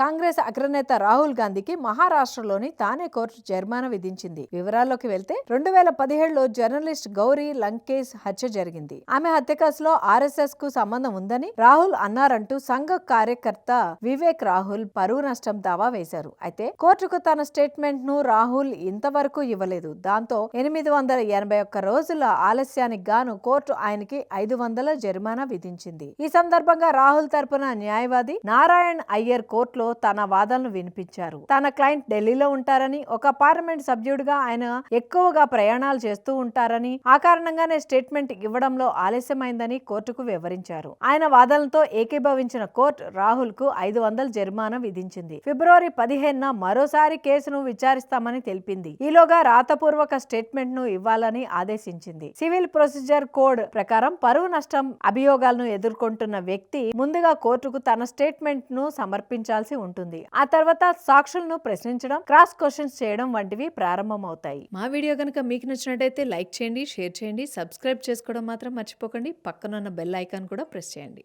కాంగ్రెస్ అగ్రనేత రాహుల్ గాంధీకి మహారాష్ట్రలోని తానే కోర్టు జరిమానా విధించింది. వివరాల్లోకి వెళ్తే రెండు వేల పదిహేడులో జర్నలిస్ట్ గౌరీ లంకేష్ హత్య జరిగింది. ఆమె హత్య కేసులో ఆర్ఎస్ఎస్కు సంబంధం ఉందని రాహుల్ అన్నారంటూ సంఘ కార్యకర్త వివేక్ రాహుల్ పరువు నష్టం దావా వేశారు. అయితే కోర్టుకు తన స్టేట్మెంట్ను రాహుల్ ఇంతవరకు ఇవ్వలేదు. దాంతో ఎనిమిది వందల ఎనభై ఒక్క రోజుల ఆలస్యానికి గాను కోర్టు ఆయనకి ఐదు వందల జరిమానా విధించింది. ఈ సందర్భంగా రాహుల్ తరపున న్యాయవాది నారాయణ్ అయ్యర్ కోర్టులో తన వాదనలు వినిపించారు. తన క్లయింట్ ఢిల్లీలో ఉంటారని ఒక పార్లమెంట్ సభ్యుడిగా ఆయన ఎక్కువగా ప్రయాణాలు చేస్తూ ఉంటారని ఆ కారణంగానే స్టేట్మెంట్ ఇవ్వడంలో ఆలస్యమైందని కోర్టుకు వివరించారు. ఆయన వాదనలతో ఏకీభవించిన కోర్టు రాహుల్కు ఐదు వందల జరిమానా విధించింది. ఫిబ్రవరి పదిహేనున మరోసారి కేసును విచారిస్తామని తెలిపింది. ఈలోగా రాతపూర్వక స్టేట్మెంట్ను ఇవ్వాలని ఆదేశించింది. సివిల్ ప్రొసీజర్ కోడ్ ప్రకారం పరువు నష్టం అభియోగాలను ఎదుర్కొంటున్న వ్యక్తి ముందుగా కోర్టుకు తన స్టేట్మెంట్ను సమర్పించాల్సి ఉంటుంది. ఆ తర్వాత సాక్షులను ప్రశ్నించడం క్రాస్ క్వశ్చన్స్ చేయడం వంటివి ప్రారంభమవుతాయి. మా వీడియో కనుక మీకు నచ్చినట్టయితే లైక్ చేయండి షేర్ చేయండి సబ్స్క్రైబ్ చేసుకోవడం మాత్రం మర్చిపోకండి. పక్కనున్న బెల్ ఐకాన్ కూడా ప్రెస్ చేయండి.